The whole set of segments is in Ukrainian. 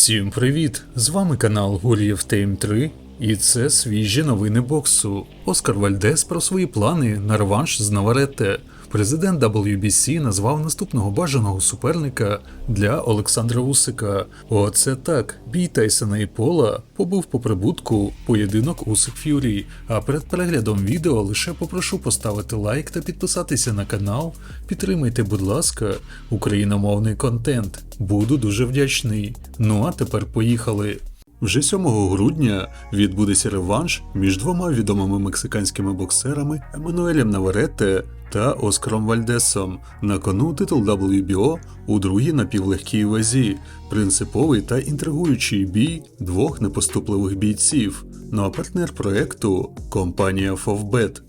Всім привіт! З вами канал Гур'єв Тейм 3 і це свіжі новини боксу. Оскар Вальдес про свої плани на реванш з Наваретте. Президент WBC назвав наступного бажаного суперника для Олександра Усика. Оце так. Бій Тайсона і Пола побив по прибутку поєдинок Усик Ф'юрі. А перед переглядом відео лише попрошу поставити лайк та підписатися на канал. Підтримайте, будь ласка, україномовний контент. Буду дуже вдячний. Ну а тепер поїхали. Вже 7 грудня відбудеться реванш між двома відомими мексиканськими боксерами Еммануелем Наваретте та Оскаром Вальдесом. На кону титул WBO у другій напівлегкій вазі, принциповий та інтригуючий бій двох непоступливих бійців. Ну а партнер проекту компанія Favbet.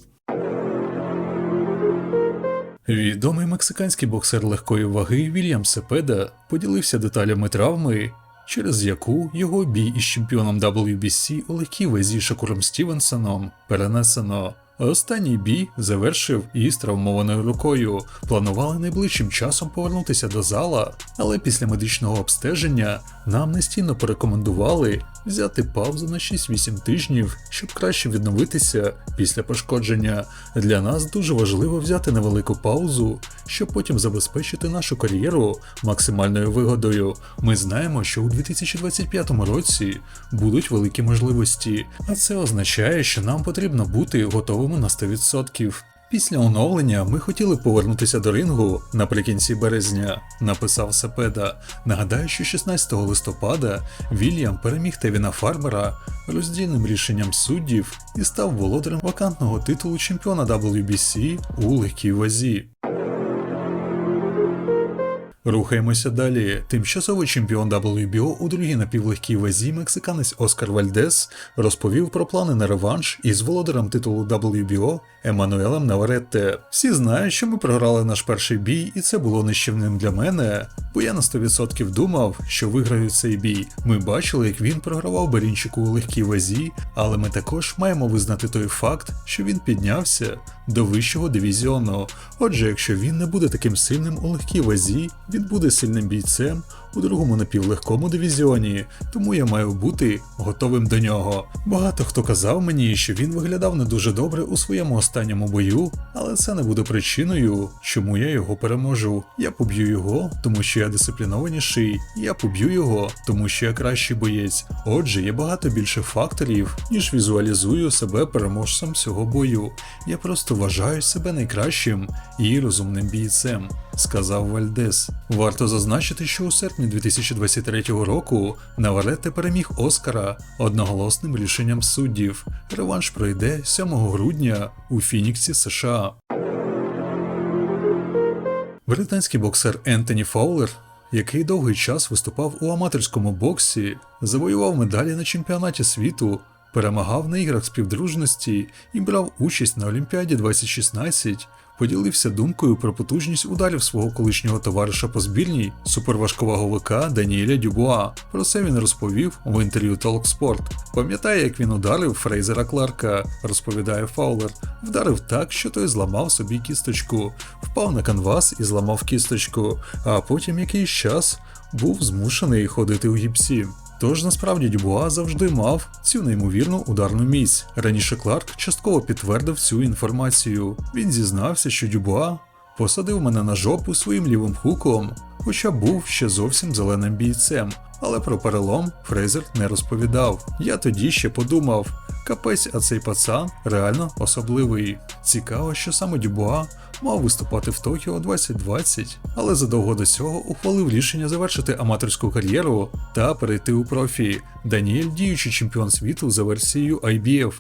Відомий мексиканський боксер легкої ваги Вільям Сепеда поділився деталями травми, через яку його бій із чемпіоном WBC у легкій вазі Шакуром Стівенсоном перенесено. Останній бій завершив із травмованою рукою. Планували найближчим часом повернутися до зала, але після медичного обстеження нам настійно порекомендували взяти паузу на 6-8 тижнів, щоб краще відновитися після пошкодження. Для нас дуже важливо взяти невелику паузу, щоб потім забезпечити нашу кар'єру максимальною вигодою. Ми знаємо, що у 2025 році будуть великі можливості, а це означає, що нам потрібно бути готовими на 100%. Після оновлення ми хотіли повернутися до рингу наприкінці березня, написав Сепеда. Нагадаю, що 16 листопада Вільям переміг Тевіна Фарбера роздільним рішенням суддів і став володарем вакантного титулу чемпіона WBC у легкій вазі. Рухаємося далі. Тимчасовий чемпіон WBO у другій напівлегкій вазі мексиканець Оскар Вальдес розповів про плани на реванш із володарем титулу WBO Еммануелем Наваретте. Всі знають, що ми програли наш перший бій, і це було нищівним для мене, бо я на 100% думав, що виграю цей бій. Ми бачили, як він програвав Берінчику у легкій вазі, але ми також маємо визнати той факт, що він піднявся до вищого дивізіону. Отже, якщо він не буде таким сильним у легкій вазі, він буде сильним бійцем у другому напівлегкому дивізіоні, тому я маю бути готовим до нього. Багато хто казав мені, що він виглядав не дуже добре у своєму останньому бою, але це не буде причиною, чому я його переможу. Я поб'ю його, тому що я дисциплінованіший, я поб'ю його, тому що я кращий боєць. Отже, є багато більше факторів, ніж візуалізую себе переможцем цього бою. Я просто вважаю себе найкращим і розумним бійцем, сказав Вальдес. Варто зазначити, що у серпні 2023 року Наварете переміг Оскара одноголосним рішенням суддів. Реванш пройде 7 грудня у Фініксі, США. Британський боксер Ентоні Фаулер, який довгий час виступав у аматорському боксі, завоював медалі на чемпіонаті світу, перемагав на іграх співдружності і брав участь на Олімпіаді 2016, поділився думкою про потужність ударів свого колишнього товариша по збірній суперважковаговика Даніеля Дюбуа. Про це він розповів в інтерв'ю Talksport. Пам'ятає, як він ударив Фрейзера Кларка, розповідає Фаулер. Вдарив так, що той зламав собі кісточку, впав на канвас і зламав кісточку, а потім якийсь час був змушений ходити у гіпсі. Тож насправді Дюбуа завжди мав цю неймовірну ударну міць. Раніше Кларк частково підтвердив цю інформацію. Він зізнався, що Дюбуа посадив мене на жопу своїм лівим хуком, хоча був ще зовсім зеленим бійцем. Але про перелом Фрейзер не розповідав. Я тоді ще подумав: капець, а цей пацан реально особливий. Цікаво, що саме Дюбуа мав виступати в Токіо 2020, але задовго до цього ухвалив рішення завершити аматорську кар'єру та перейти у профі. Даніель, діючий чемпіон світу за версією IBF.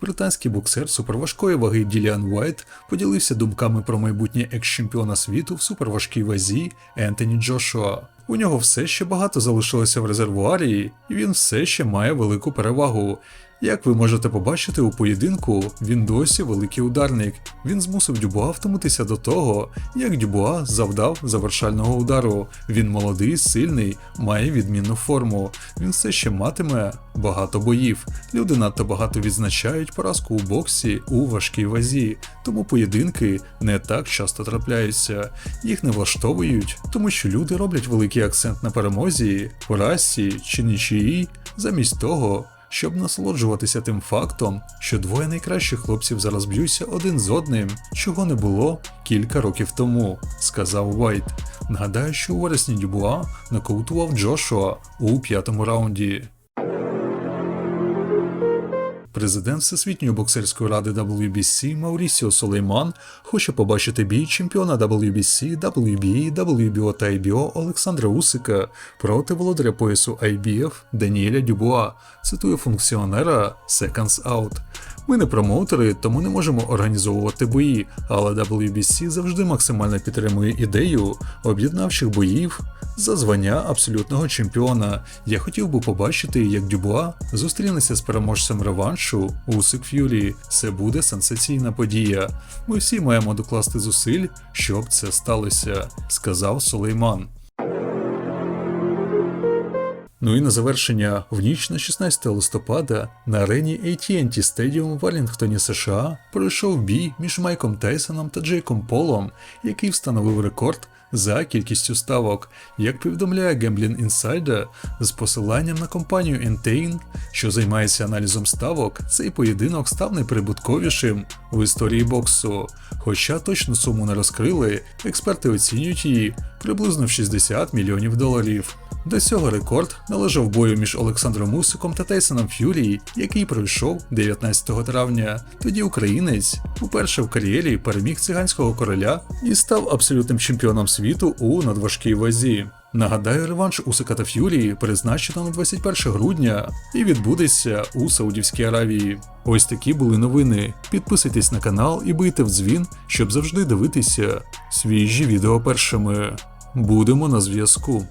Британський боксер суперважкої ваги Діліан Уайт поділився думками про майбутнє екс-чемпіона світу в суперважкій вазі Ентоні Джошуа. У нього все ще багато залишилося в резервуарі, і він все ще має велику перевагу. Як ви можете побачити у поєдинку, він досі великий ударник. Він змусив Дюбуа втомитися до того, як Дюбуа завдав завершального удару. Він молодий, сильний, має відмінну форму. Він все ще матиме багато боїв. Люди надто багато відзначають поразку у боксі у важкій вазі, тому поєдинки не так часто трапляються. Їх не влаштовують, тому що люди роблять великий акцент на перемозі, поразці чи нічиї, замість того, щоб насолоджуватися тим фактом, що двоє найкращих хлопців зараз б'ються один з одним, чого не було кілька років тому, сказав Вайт. Нагадаю, що у вересні Дюбуа нокаутував Джошуа у п'ятому раунді. Президент Всесвітньої боксерської ради WBC Маурісіо Солейман хоче побачити бій чемпіона WBC, WBA, WBO та IBO Олександра Усика проти володаря поясу IBF Даніеля Дюбуа, цитує функціонера Seconds Out. Ми не промоутери, тому не можемо організовувати бої, але WBC завжди максимально підтримує ідею об'єднавчих боїв за звання абсолютного чемпіона. Я хотів би побачити, як Дюбуа зустрінеться з переможцем реваншу Усик Ф'юрі. Це буде сенсаційна подія. Ми всі маємо докласти зусиль, щоб це сталося, сказав Сулейман. Ну і на завершення, в ніч на 16 листопада на арені AT&T Stadium в Валінгтоні, США пройшов бій між Майком Тайсоном та Джейком Полом, який встановив рекорд за кількістю ставок. Як повідомляє Gambling Insider, з посиланням на компанію Entain, що займається аналізом ставок, цей поєдинок став найприбутковішим в історії боксу. Хоча точну суму не розкрили, експерти оцінюють її приблизно в 60 мільйонів доларів. До цього рекорд належав бою між Олександром Усиком та Тейсоном Ф'юрі, який пройшов 19 травня. Тоді українець уперше в кар'єрі переміг циганського короля і став абсолютним чемпіоном світу у надважкій вазі. Нагадаю, реванш Усика та Ф'юрі призначено на 21 грудня і відбудеться у Саудівській Аравії. Ось такі були новини. Підписуйтесь на канал і бийте в дзвін, щоб завжди дивитися свіжі відео першими. Будемо на зв'язку.